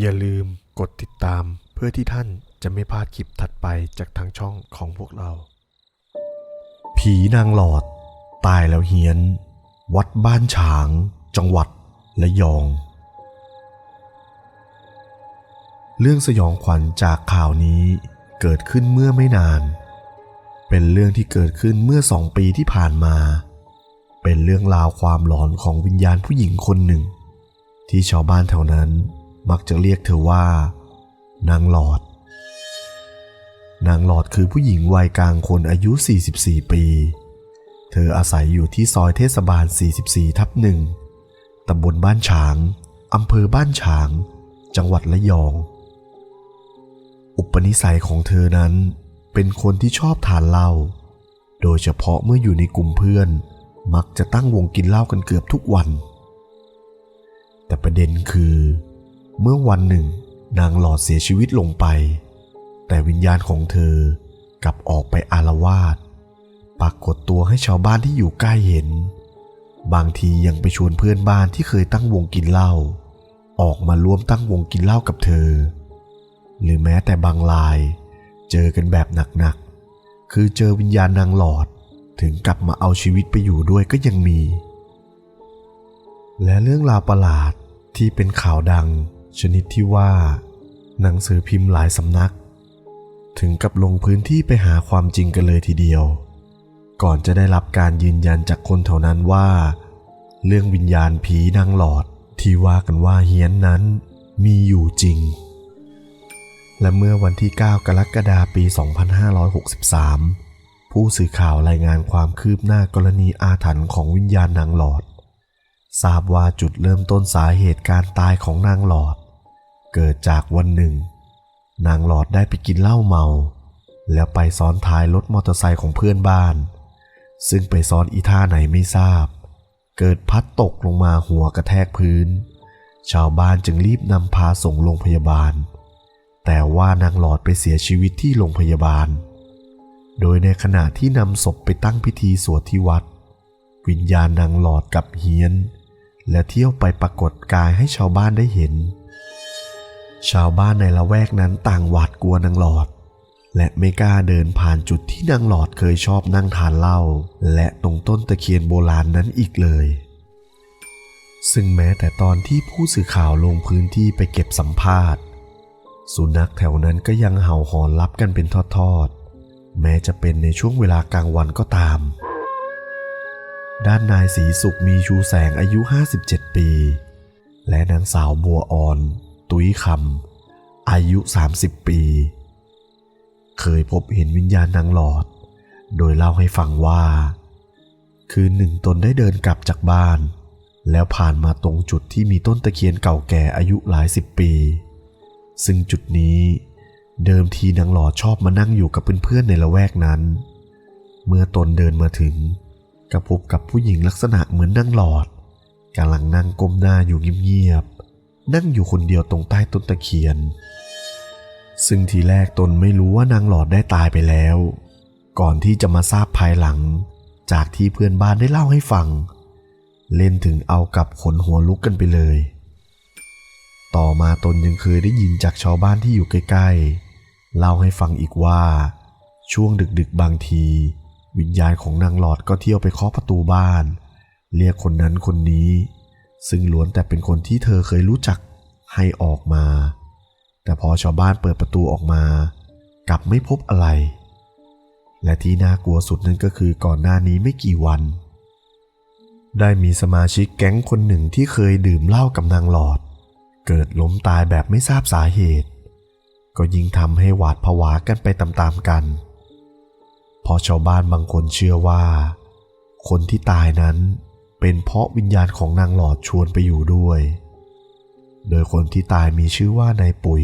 อย่าลืมกดติดตามเพื่อที่ท่านจะไม่พลาดคลิปถัดไปจากทางช่องของพวกเรา ผีนางหลอด ตายแล้วเฮียน วัดบ้านฉาง จังหวัดระยอง เรื่องสยองขวัญจากข่าวนี้เกิดขึ้นเมื่อไม่นาน เป็นเรื่องที่เกิดขึ้นเมื่อสองปีที่ผ่านมา เป็นเรื่องราวความหลอนของวิญญาณผู้หญิงคนหนึ่ง ที่ชาวบ้านแถวนั้น มักจะเรียกเธอว่า นางหลอด นางหลอดคือผู้หญิงวัยกลางคนอายุ 44 ปี เธออาศัยอยู่ที่ซอยเทศบาล 44 ทับหนึ่งตำบลบ้านฉาง อำเภอบ้านฉาง จังหวัดระยอง อุปนิสัยของเธอนั้นเป็นคนที่ชอบทานเหล้า โดยเฉพาะเมื่ออยู่ในกลุ่มเพื่อน มักจะตั้งวงกินเหล้ากันเกือบทุกวัน แต่ประเด็นคือ เมื่อวันหนึ่งนางหลอดเสียชีวิตลงไป แต่วิญญาณของเธอกลับออกไปอารวาสปรากฏตัวให้ชาวบ้านที่อยู่ใกล้เห็น บางทียังไปชวนเพื่อนบ้านที่เคยตั้งวงกินเหล้าออกมาร่วมตั้งวงกินเหล้ากับเธอ หรือแม้แต่บางราย เจอกันแบบหนักๆ คือเจอวิญญาณนางหลอดถึงกลับมาเอาชีวิตไปอยู่ด้วยก็ยังมี และเรื่องราวประหลาดที่เป็นข่าวดัง ชนิดที่ว่า หนังสือพิมพ์หลายสำนัก ถึงกับลงพื้นที่ไปหาความจริงกันเลยทีเดียว ก่อนจะได้รับการยืนยันจากคนแถวนั้นว่า เรื่องวิญญาณผีนางหลอดที่ว่ากันว่าเฮี้ยนนั้นมีอยู่จริง และเมื่อวันที่ 9 กรกฎาคมปี 2563 ผู้สื่อข่าวรายงานความคืบหน้ากรณีอาถรรพ์ของวิญญาณนางหลอด ทราบว่าจุดเริ่มต้นสาเหตุการตายของนางหลอด เกิดจากวันหนึ่ง นางหลอดได้ไปกินเหล้าเมา แล้วไปซ้อนท้ายรถมอเตอร์ไซค์ของเพื่อนบ้าน ซึ่งไปซ้อนอีท่าไหนไม่ทราบ เกิดพัดตกลงมาหัวกระแทกพื้น ชาวบ้านจึงรีบนำพาส่งโรงพยาบาล แต่ว่านางหลอดไปเสียชีวิตที่โรงพยาบาล โดยในขณะที่นำศพไปตั้งพิธีสวดที่วัด วิญญาณนางหลอดกับเฮียน และเที่ยวไปปรากฏกายให้ชาวบ้านได้เห็น ชาวบ้านในละแวกนั้นต่างหวาดกลัวนางหลอด และไม่กล้าเดินผ่านจุดที่นางหลอดเคยชอบนั่งทานเหล้าและตรงต้นตะเคียนโบราณนั้นอีกเลย ซึ่งแม้แต่ตอนที่ผู้สื่อข่าวลงพื้นที่ไปเก็บสัมภาษณ์ สุนัขแถวนั้นก็ยังเห่าหอนรับกันเป็นทอดๆ แม้จะเป็นในช่วงเวลากลางวันก็ตาม ด้านนายศรีสุขมีชูแสงอายุ 57 ปี และนางสาวบัวอ่อน ตุ้ยคำอายุ 30 ปี เคยพบเห็นวิญญาณนางหลอด โดยเล่าให้ฟังว่า คืนหนึ่งตนได้เดินกลับจากบ้าน แล้วผ่านมาตรงจุดที่มีต้นตะเคียนเก่าแก่อายุหลายสิบปี ซึ่งจุดนี้เดิมทีนางหลอดชอบมานั่งอยู่กับเพื่อนๆในละแวกนั้น เมื่อตนเดินมาถึงก็พบกับผู้หญิงลักษณะเหมือนนางหลอดกำลังนั่งก้มหน้าอยู่เงียบ นั่งอยู่คนเดียวตรงใต้ต้นตะเคียน ซึ่งทีแรกตนไม่รู้ว่านางหลอดได้ตายไปแล้ว ก่อนที่จะมาทราบภายหลัง จากที่เพื่อนบ้านได้เล่าให้ฟัง เล่นถึงเอากับขนหัวลุกกันไปเลย ต่อมาตนยังเคยได้ยินจากชาวบ้านที่อยู่ใกล้ๆ เล่าให้ฟังอีกว่า ช่วงดึกๆบางที วิญญาณของนางหลอดก็เที่ยวไปเคาะประตูบ้าน เรียกคนนั้นคนนี้ ซึ่งล้วนแต่เป็นคนที่เธอเคยรู้จักให้ออกมา แต่พอชาวบ้านเปิดประตูออกมา กลับไม่พบอะไร และที่น่ากลัวสุดนั่นก็คือก่อนหน้านี้ไม่กี่วัน ได้มีสมาชิกแก๊งคนหนึ่งที่เคยดื่มเหล้ากับนางหลอด เกิดล้มตายแบบไม่ทราบสาเหตุ ก็ยิ่งทำให้หวาดผวากันไปตามๆกันเพราะชาวบ้านบางคนเชื่อว่า คนที่ตายนั้น เป็นเพราะวิญญาณของนางหลอดชวนไปอยู่ด้วย โดยคนที่ตายมีชื่อว่านายปุ๋ย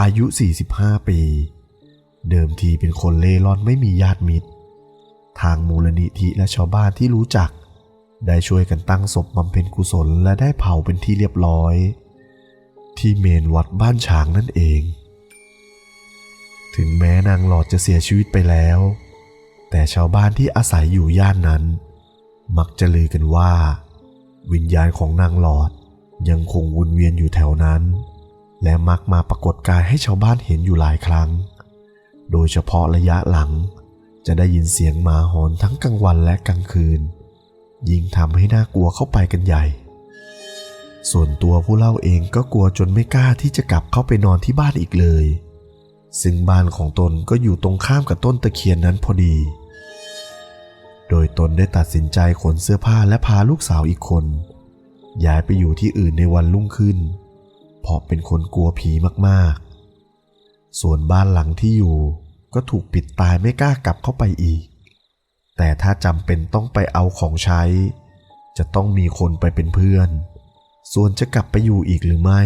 อายุ 45 ปี เดิมทีเป็นคนเล่ร่อนไม่มีญาติมิตร ทางมูลนิธิและชาวบ้านที่รู้จัก ได้ช่วยกันตั้งศพบำเพ็ญกุศลและได้เผาเป็นที่เรียบร้อย ที่เมนวัดบ้านฉางนั่นเอง ถึงแม้นางหลอดจะเสียชีวิตไปแล้ว แต่ชาวบ้านที่อาศัยอยู่ย่านนั้น มักจะลือกันว่า วิญญาณของนางหลอดยังคงวนเวียนอยู่แถวนั้น และมักมาปรากฏกายให้ชาวบ้านเห็นอยู่หลายครั้ง โดยเฉพาะระยะหลัง จะได้ยินเสียงหมาหอนทั้งกลางวันและกลางคืน ยิ่งทำให้น่ากลัวเข้าไปกันใหญ่ ส่วนตัวผู้เล่าเองก็กลัวจนไม่กล้าที่จะกลับเข้าไปนอนที่บ้านอีกเลย ซึ่งบ้านของตนก็อยู่ตรงข้ามกับต้นตะเคียนนั้นพอดี โดยตนได้ตัดสินใจขนเสื้อผ้าและพาลูกสาวอีกคน ย้ายไปอยู่ที่อื่นในวันรุ่งขึ้น เพราะเป็นคนกลัวผีมากๆ ส่วนบ้านหลังที่อยู่ก็ถูกปิดตายไม่กล้ากลับเข้าไปอีก แต่ถ้าจำเป็นต้องไปเอาของใช้ จะต้องมีคนไปเป็นเพื่อน ส่วนจะกลับไปอยู่อีกหรือไม่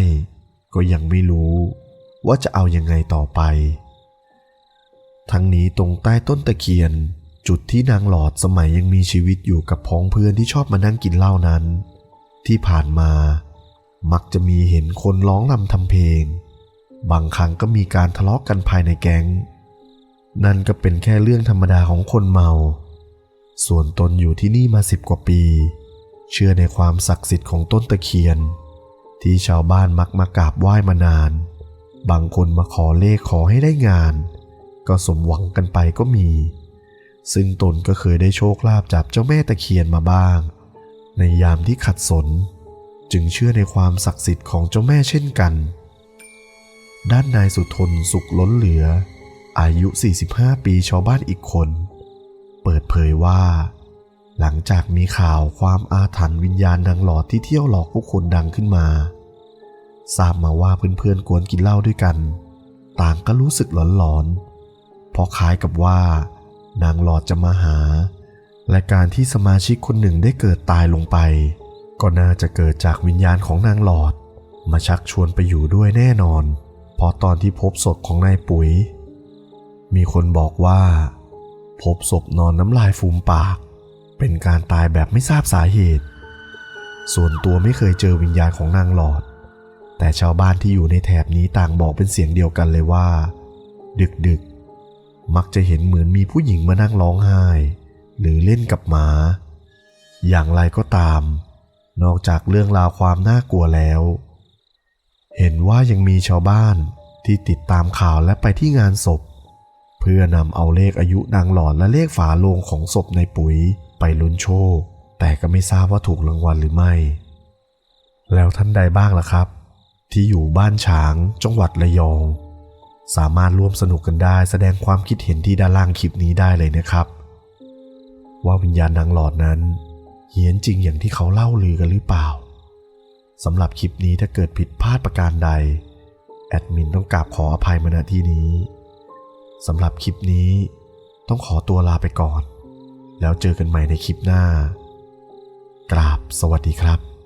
ก็ยังไม่รู้ว่าจะเอายังไงต่อไป ทั้งนี้ตรงใต้ต้นตะเคียน จุดที่นางหลอดสมัยยังมีชีวิตอยู่กับพ้องเพื่อนที่ชอบมานั่งกินเหล้านั้น ที่ผ่านมา มักจะมีเห็นคนร้องรำทำเพลง บางครั้งก็มีการทะเลาะกันภายในแก๊ง นั่นก็เป็นแค่เรื่องธรรมดาของคนเมา ส่วนตนอยู่ที่นี่มาสิบกว่าปี เชื่อในความศักดิ์สิทธิ์ของต้นตะเคียน ที่ชาวบ้านมักมากราบไหว้มานาน บางคนมาขอเลขขอให้ได้งาน ก็สมหวังกันไปก็มี ซึ่งตนก็เคยได้โชคลาภจากเจ้าแม่ตะเคียนมาบ้าง ในยามที่ขัดสน จึงเชื่อในความศักดิ์สิทธิ์ของเจ้าแม่เช่นกัน ด้านนายสุทนสุขล้นเหลือ อายุ 45 ปีชาวบ้านอีกคน เปิดเผยว่า หลังจากมีข่าวความอาถรรพ์วิญญาณนางหลอดที่เที่ยวหลอกผู้คนดังขึ้นมา ทราบมาว่าเพื่อนๆกวนกินเหล้าด้วยกัน ต่างก็รู้สึกหลอนๆเพราะคล้ายกับว่า นางหลอดจะมาหา และการที่สมาชิกคนหนึ่งได้เกิดตายลงไป ก็น่าจะเกิดจากวิญญาณของนางหลอด มาชักชวนไปอยู่ด้วยแน่นอน เพราะตอนที่พบศพของนายปุ๋ย มีคนบอกว่า พบศพนอนน้ำลายฟูมปาก เป็นการตายแบบไม่ทราบสาเหตุ ส่วนตัวไม่เคยเจอวิญญาณของนางหลอด แต่ชาวบ้านที่อยู่ในแถบนี้ต่างบอกเป็นเสียงเดียวกันเลยว่า ดึกๆ มักจะเห็นเหมือนมีผู้หญิงมานั่งร้องไห้ หรือเล่นกับหมา อย่างไรก็ตาม นอกจากเรื่องราวความน่ากลัวแล้ว เห็นว่ายังมีชาวบ้านที่ติดตามข่าวและไปที่งานศพ เพื่อนำเอาเลขอายุนางหลอดและเลขฝาโลงของศพในปุ๋ยไปลุ้นโชค แต่ก็ไม่ทราบว่าถูกรางวัลหรือไม่ แล้วท่านใดบ้างล่ะครับ ที่อยู่บ้านฉางจังหวัดระยอง สามารถร่วมสนุกกันได้แสดงความคิดเห็นที่ด้านล่างคลิปนี้ได้เลยนะครับ ว่าวิญญาณนางหลอดนั้นเฮี้ยนจริงอย่างที่เขาเล่าลือกันหรือเปล่าสำหรับคลิปนี้ถ้าเกิดผิดพลาดประการใด แอดมินต้องกราบขออภัยมาณที่นี้สำหรับคลิปนี้ต้องขอตัวลาไปก่อน แล้วเจอกันใหม่ในคลิปหน้า กราบสวัสดีครับ